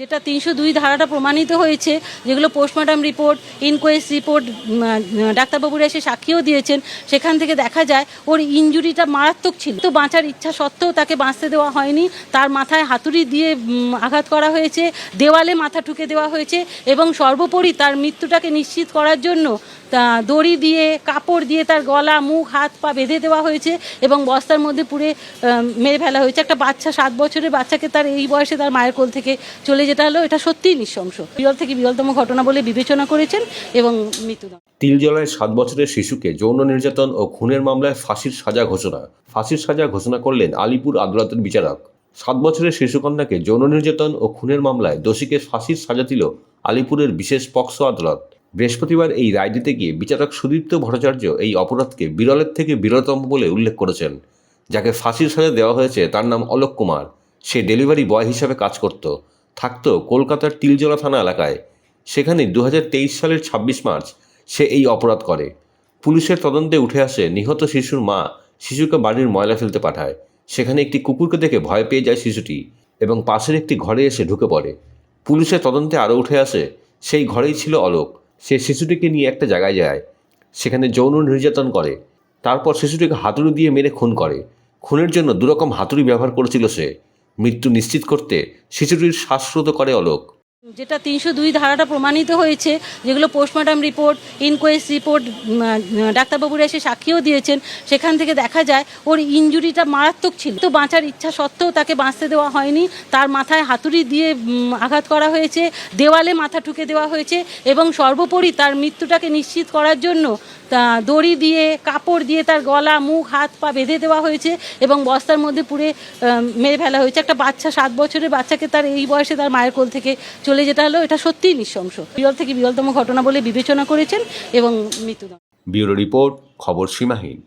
যেটা তিনশো দুই ধারাটা প্রমাণিত হয়েছে, যেগুলো পোস্টমর্টম রিপোর্ট ইনকোয়েস্ট রিপোর্ট ডাক্তারবাবুরা এসে সাক্ষীও দিয়েছেন, সেখান থেকে দেখা যায় ওর ইঞ্জুরিটা মারাত্মক ছিল। তো বাঁচার ইচ্ছা সত্ত্বেও তাকে বাঁচতে দেওয়া হয়নি, তার মাথায় হাতুড়ি দিয়ে আঘাত করা হয়েছে, দেওয়ালে মাথা ঠুকে দেওয়া হয়েছে এবং সর্বোপরি তার মৃত্যুটাকে নিশ্চিত করার জন্য দড়ি দিয়ে, কাপড় দিয়ে তার গলা, মুখ, হাত, পা বেঁধে দেওয়া হয়েছে এবং বস্তার মধ্যে পুরে মেরে ফেলা হয়েছে। একটা বাচ্চা, সাত বছরের বাচ্চাকে তার এই বয়সে তার মায়ের কোল থেকে চলে যেটা হলো। এটা সত্যিই নৃশংস। বিরল থেকে বিরলতম ঘটনা বলে বিবেচনা করেছেন এবং মৃত্যুদণ্ড তিলজলায় সাত বছরের শিশুকে যৌন নির্যাতন ও খুনের মামলায় ফাঁসির সাজা ঘোষণা। ফাঁসির সাজা ঘোষণা করলেন আলিপুর আদালতের বিচারক। সাত বছরের শিশুকন্যাকে যৌন নির্যাতন ও খুনের মামলায় দোষীকে ফাঁসির সাজা দিল আলিপুরের বিশেষ পক্সো আদালত। বৃহস্পতিবার এই রায় দিতে গিয়ে বিচারক সুদীপ্ত ভট্টাচার্য এই অপরাধকে বিরলের থেকে বিরলতম বলে উল্লেখ করেছেন। যাকে ফাঁসির সাজা দেওয়া হয়েছে, তার নাম অলোক কুমার। সে ডেলিভারি বয় হিসাবে কাজ করত। থাকতো কলকাতার তিলজলা থানা এলাকায়। সেখানে দু হাজার তেইশ সালের ছাব্বিশ মার্চ সে এই অপরাধ করে। পুলিশের তদন্তে উঠে আসে নিহত শিশুর মা শিশুকে বাড়ির ময়লা ফেলতে পাঠায়। সেখানে একটি কুকুরকে দেখে ভয় পেয়ে যায় শিশুটি এবং পাশের একটি ঘরে এসে ঢুকে পড়ে। পুলিশের তদন্তে আরও উঠে আসে, সেই ঘরেই ছিল অলোক। সে শিশুটিকে নিয়ে একটা জায়গায় যায়। সেখানে যৌন নির্যাতন করে। তারপর শিশুটিকে হাতুড়ি দিয়ে মেরে খুন করে। খুনের জন্য দুরকম হাতুড়ি ব্যবহার করেছিল সে। মৃত্যু নিশ্চিত করতে শিশুটির শ্বাসরোধ করে অলোক। যেটা তিনশো দুই ধারাটা প্রমাণিত হয়েছে যেগুলো পোস্টমর্টম রিপোর্ট ইনকোয়েস্ট রিপোর্ট ডাক্তারবাবুরা এসে সাক্ষীও দিয়েছেন সেখান থেকে দেখা যায় ওর ইঞ্জুরিটা মারাত্মক ছিল। তো বাঁচার ইচ্ছা সত্ত্বেও তাকে বাঁচতে দেওয়া হয়নি তার মাথায় হাতুড়ি দিয়ে আঘাত করা হয়েছে দেওয়ালে মাথা ঠুকে দেওয়া হয়েছে এবং সর্বোপরি তার মৃত্যুটাকে নিশ্চিত করার জন্য দড়ি দিয়ে কাপড় দিয়ে তার গলা মুখ হাত পা বেঁধে দেওয়া হয়েছে এবং বস্তার মধ্যে আহ, মেরে ফেলা হয়েছে। একটা বাচ্চা সাত বছরের বাচ্চাকে তার এই বয়সে তার মায়ের কোল থেকে চলে যেটা হলো, এটা সত্যিই নৃশংস। বিরল থেকে বিরলতম ঘটনা বলে বিবেচনা করেছেন এবং মৃত্যুদণ্ড। ব্যুরো রিপোর্ট, খবর সীমাহীন।